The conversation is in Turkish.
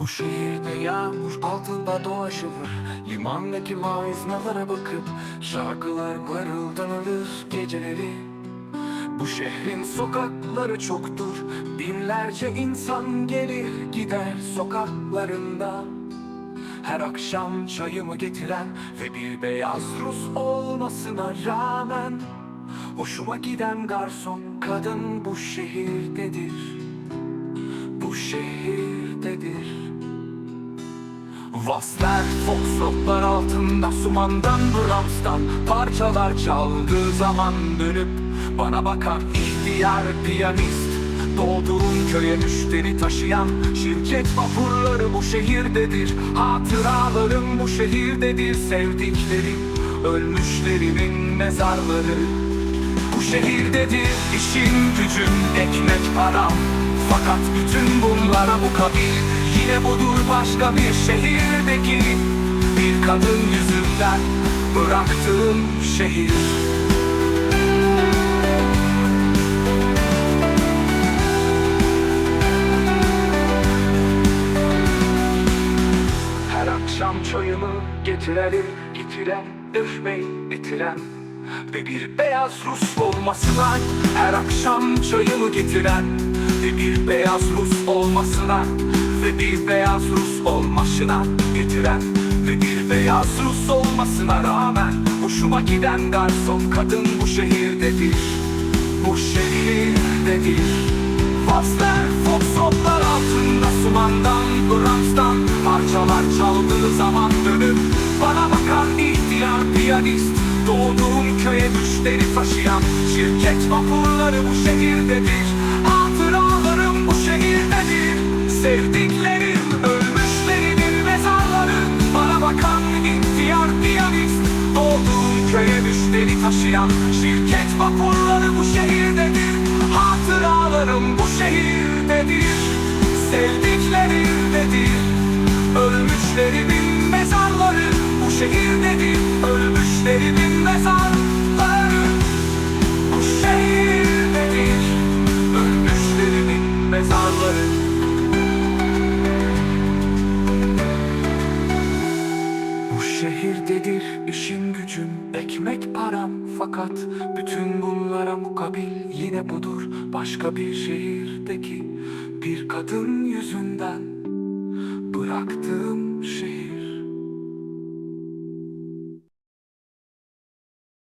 Bu şehirde yağmur altında dolaşılır Limandaki maiznalara bakıp Şarkılar mırıldanılır geceleri. Bu şehrin sokakları çoktur Binlerce insan gelir gider sokaklarında. Her akşam çayımı getiren ve bir beyaz Rus olmasına rağmen Hoşuma giden garson kadın bu şehirdedir. Bu şehirdedir Vasler foxtrotlar altında sumandan Brahms'tan Parçalar çaldığı zaman dönüp Bana bakan ihtiyar piyanist Doğduğum köye müşteri taşıyan Şirket vapurları bu şehirdedir Hatıralarım bu şehirdedir Sevdiklerim ölmüşlerimin mezarları bu şehirdedir. İşin gücün ekmek param Fakat bütün bunlara bu kabil Yine budur başka bir şehirdeki Bir kadın yüzünden bıraktığım şehir. Her akşam çayımı getirelim getiren Öfmeyi bitiren Ve bir beyaz Rus olmasına Her akşam çayımı getiren Ve bir beyaz Rus olmasına Ve bir beyaz Rus olmasına getiren Ve bir beyaz Rus olmasına rağmen Hoşuma giden garson kadın bu şehirdedir. Bu şehirdedir. Fazlar foxtrotlar altında sumandan Brahms'tan parçalar çaldığı zaman dönüp Bana bakan ihtiyar piyanist Doğduğum köye müşteri taşıyan Şirket vapurları bu şehirdedir. Hatıralarım bu şehirdedir. Sevdiklerim köye müşteri taşıyan Şirket vapurları bu şehirdedir. Hatıralarım bu şehirdedir. Sevdiklerimdedir Ölmüşlerimin mezarları Bu şehirdedir. Ölmüşlerimin mezarları ekmek param. Fakat bütün bunlara mukabil yine budur Başka bir şehirdeki bir kadın yüzünden. Bıraktığım